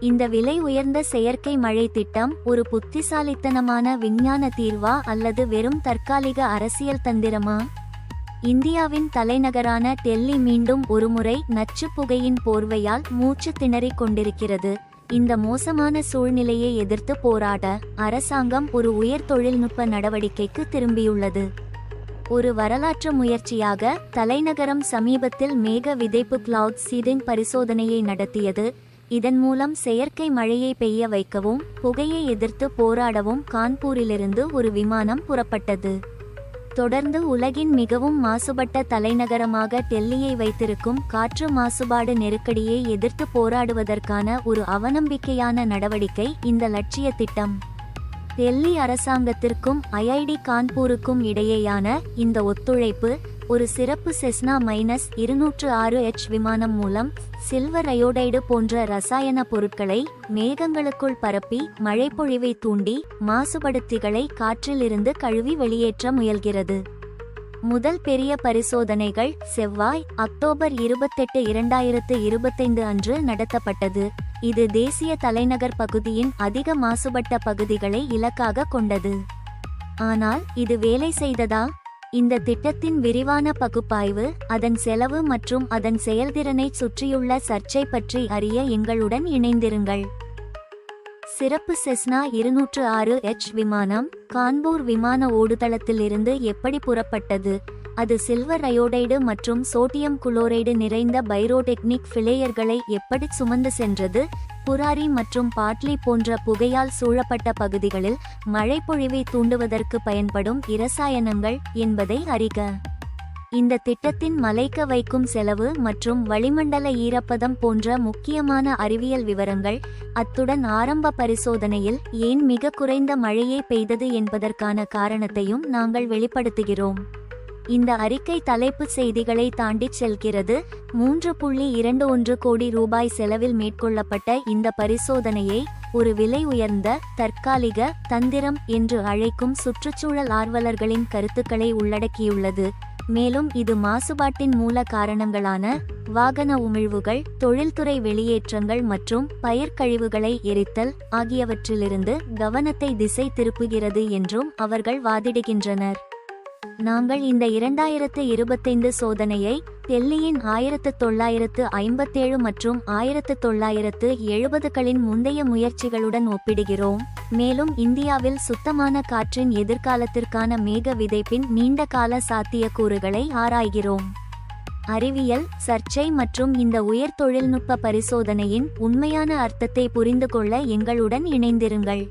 இந்த விலை உயர்ந்த செயற்கை மழை திட்டம் ஒரு புத்திசாலித்தனமான விஞ்ஞான தீர்வா அல்லது வெறும் தற்காலிக அரசியல் தந்திரமா? இந்தியாவின் தலைநகரான டெல்லி மீண்டும் ஒருமுறை நச்சு புகையின் போர்வையால் மூச்சு திணறிக் கொண்டிருக்கிறது. இந்த மோசமான சூழ்நிலையை எதிர்த்து போராட அரசாங்கம் ஒரு உயர் தொழில்நுட்ப நடவடிக்கைக்கு திரும்பியுள்ளது. ஒரு வரலாற்று முயற்சியாக தலைநகரம் சமீபத்தில் மேக விதைப்பு கிளவுட் சீடிங் பரிசோதனையை நடத்தியது இதன் மூலம் செயற்கை மழையை பெய்ய வைக்கவும் புகையை எதிர்த்து போராடவும் கான்பூரிலிருந்து ஒரு விமானம் புறப்பட்டது. தொடர்ந்து உலகின் மிகவும் மாசுபட்ட தலைநகரமாக டெல்லியை வைத்திருக்கும் காற்று மாசுபாடு நெருக்கடியை எதிர்த்து போராடுவதற்கான ஒரு அவநம்பிக்கையான நடவடிக்கை இந்த லட்சிய திட்டம். டெல்லி அரசாங்கத்திற்கும் ஐஐடி கான்பூருக்கும் இடையேயான இந்த ஒத்துழைப்பு ஒரு சிறப்பு செஸ்னா மைனஸ் இருநூற்று ஆறு எச் விமானம் மூலம் சில்வர் அயோடைடு போன்ற ரசாயன பொருட்களை மேகங்களுக்குள் பரப்பி மழைப்பொழிவை தூண்டி மாசுபடுத்திகளை காற்றிலிருந்து கழுவி வெளியேற்ற முயல்கிறது. முதல் பெரிய பரிசோதனைகள் செவ்வாய் அக்டோபர் இருபத்தெட்டு இரண்டாயிரத்து இருபத்தைந்து அன்று நடத்தப்பட்டது. இது தேசிய தலைநகர் பகுதியின் அதிக மாசுபட்ட பகுதிகளை இலக்காக கொண்டது. ஆனால் இது வேலை செய்ததா? இந்த திட்டத்தின் விரிவான பகுப்பாய்வு அதன் செலவு மற்றும் அதன் செயல்திறனை சுற்றியுள்ள சர்ச்சை பற்றி அறிய எங்களுடன் இணைந்திருங்கள். சிறப்பு செஸ்னா இருநூற்று ஆறு எச் விமானம் கான்பூர் விமான ஓடுதளத்திலிருந்து எப்படி புறப்பட்டது? அது சில்வர் அயோடைடு மற்றும் சோடியம் குளோரைடு நிறைந்த பைரோடெக்னிக் ஃபிளேயர்களை எப்படி சுமந்து சென்றது? புராரி மற்றும் பாட்லி போன்ற புகையால் சூழப்பட்ட பகுதிகளில் மழைப்பொழிவை தூண்டுவதற்கு பயன்படும் இரசாயனங்கள் என்பதை அறிக. இந்த திட்டத்தின் மலைக்க வைக்கும் செலவு மற்றும் வளிமண்டல ஈரப்பதம் போன்ற முக்கியமான அறிவியல் விவரங்கள் அத்துடன் ஆரம்ப பரிசோதனையில் ஏன் மிக குறைந்த மழையே பெய்தது என்பதற்கான காரணத்தையும் நாங்கள் வெளிப்படுத்துகிறோம். இந்த அறிக்கை தலைப்பு செய்திகளை தாண்டிச் செல்கிறது. மூன்று புள்ளி இரண்டு ஒன்று கோடி ரூபாய் செலவில் மேற்கொள்ளப்பட்ட இந்த பரிசோதனையை ஒரு விலை உயர்ந்த தற்காலிக தந்திரம் என்று அழைக்கும் சுற்றுச்சூழல் ஆர்வலர்களின் கருத்துக்களை உள்ளடக்கியுள்ளது. மேலும் இது மாசுபாட்டின் மூல காரணங்களான வாகன உமிழ்வுகள் தொழில்துறை வெளியேற்றங்கள் மற்றும் பயிர்க்கழிவுகளை எரித்தல் ஆகியவற்றிலிருந்து கவனத்தை திசை திருப்புகிறது என்றும் அவர்கள் வாதிடுகின்றனர். நாங்கள் இந்த இரண்டாயிரத்து இருபத்தைந்து சோதனையை டெல்லியின் ஆயிரத்து தொள்ளாயிரத்து ஐம்பத்தேழு மற்றும் ஆயிரத்து தொள்ளாயிரத்து எழுபதுகளின் முந்தைய முயற்சிகளுடன் ஒப்பிடுகிறோம். மேலும் இந்தியாவில் சுத்தமான காற்றின் எதிர்காலத்திற்கான மேக விதைப்பின் நீண்டகால சாத்தியக்கூறுகளை ஆராய்கிறோம். அறிவியல் சர்ச்சை மற்றும் இந்த உயர் தொழில்நுட்ப பரிசோதனையின் உண்மையான அர்த்தத்தை புரிந்து கொள்ள எங்களுடன் இணைந்திருங்கள்.